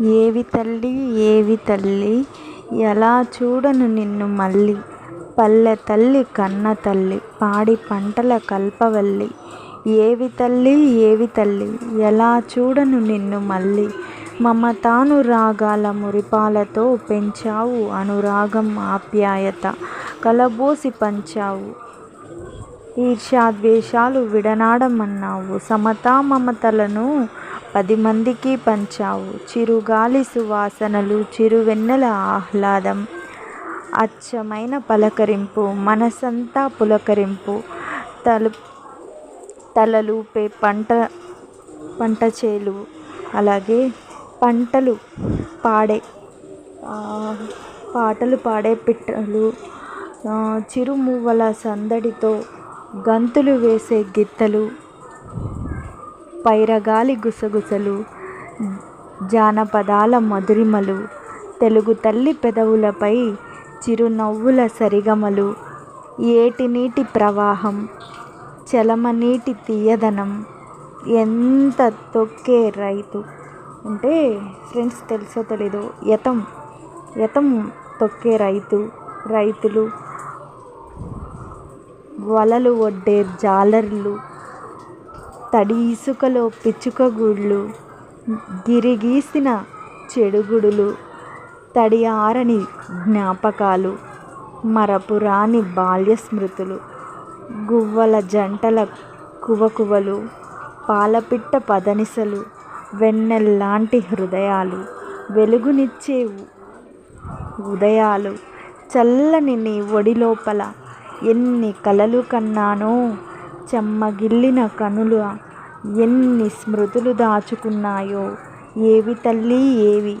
ఏవి తల్లి ఏవి తల్లి? ఎలా చూడను నిన్ను మళ్ళీ? పల్లె తల్లి కన్న తల్లి పాడి పంటల కల్పవల్లి. ఏవి తల్లి ఏవి తల్లి? ఎలా చూడను నిన్ను మళ్ళీ? మమతానురాగాల మురిపాలతో పెంచావు అనురాగం ఆప్యాయత. కలబోసి పంచావు ఈర్ష్యాద్వేషాలు విడనాడమన్నావు. సమతా మమతలను పది మందికి పంచావు. చిరుగాలి సువాసనలు చిరువెన్నెల ఆహ్లాదం అచ్చమైన పలకరింపు మనసంతా పులకరింపు తలు తలలూపే పంట పంట చేలు అలాగే పంటలు పాడే పాటలు పాడే పిట్టలు చిరుమువ్వల సందడితో గంతులు వేసే గిత్తలు పైరగాలి గుసగుసలు జానపదాల మధురిమలు తెలుగు తల్లి పెదవులపై చిరునవ్వుల సరిగమలు ఏటి నీటి ప్రవాహం చలమనీటి తీయదనం ఎంత తొక్కే రైతు? అంటే ఫ్రెండ్స్ తెలుసో తెలీదు యతం యతం తొక్కే రైతు రైతులు వలలు ఒడ్డే జాలర్లు తడి ఇసుకలో పిచ్చుకగూళ్ళు గిరిగీసిన చెడుగుడులు తడి ఆరని జ్ఞాపకాలు మరపురాని బాల్య స్మృతులు గువ్వల జంటల కువకువలు పాలపిట్ట పదనిసలు వెన్నెల్లాంటి హృదయాలు వెలుగునిచ్చే ఉదయాలు చల్లని నీ ఒడి లోపల ఎన్ని కలలు కన్నానో చెమ్మగిల్లిన కనులు ఎన్ని స్మృతులు దాచుకున్నాయో. ఏవి తల్లి ఏవి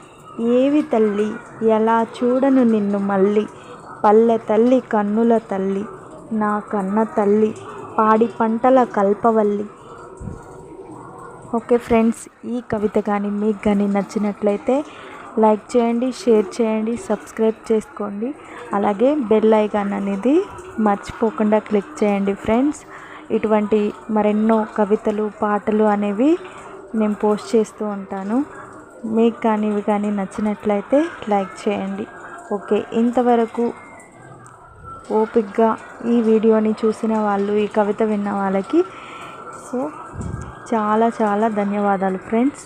ఏవి తల్లి ఎలా చూడను నిన్ను మళ్ళీ. పల్లె తల్లి కన్నుల తల్లి నా కన్న తల్లి పాడి పంటల కల్పవల్లి. ఓకే ఫ్రెండ్స్ ఈ కవిత కానీ మీకు కానీ నచ్చినట్లయితే లైక్ చేయండి షేర్ చేయండి సబ్స్క్రైబ్ చేసుకోండి. అలాగే బెల్ ఐకాన్ అనేది మర్చిపోకుండా క్లిక్ చేయండి ఫ్రెండ్స్. ఇటువంటి మరెన్నో కవితలు పాటలు అనేవి నేను పోస్ట్ చేస్తూ ఉంటాను. మీకు కానీ ఇవి కానీ నచ్చినట్లయితే లైక్ చేయండి. ఓకే ఇంతవరకు ఓపిక్గా ఈ వీడియోని చూసిన వాళ్ళు ఈ కవిత విన్న వాళ్ళకి సో చాలా చాలా ధన్యవాదాలు ఫ్రెండ్స్.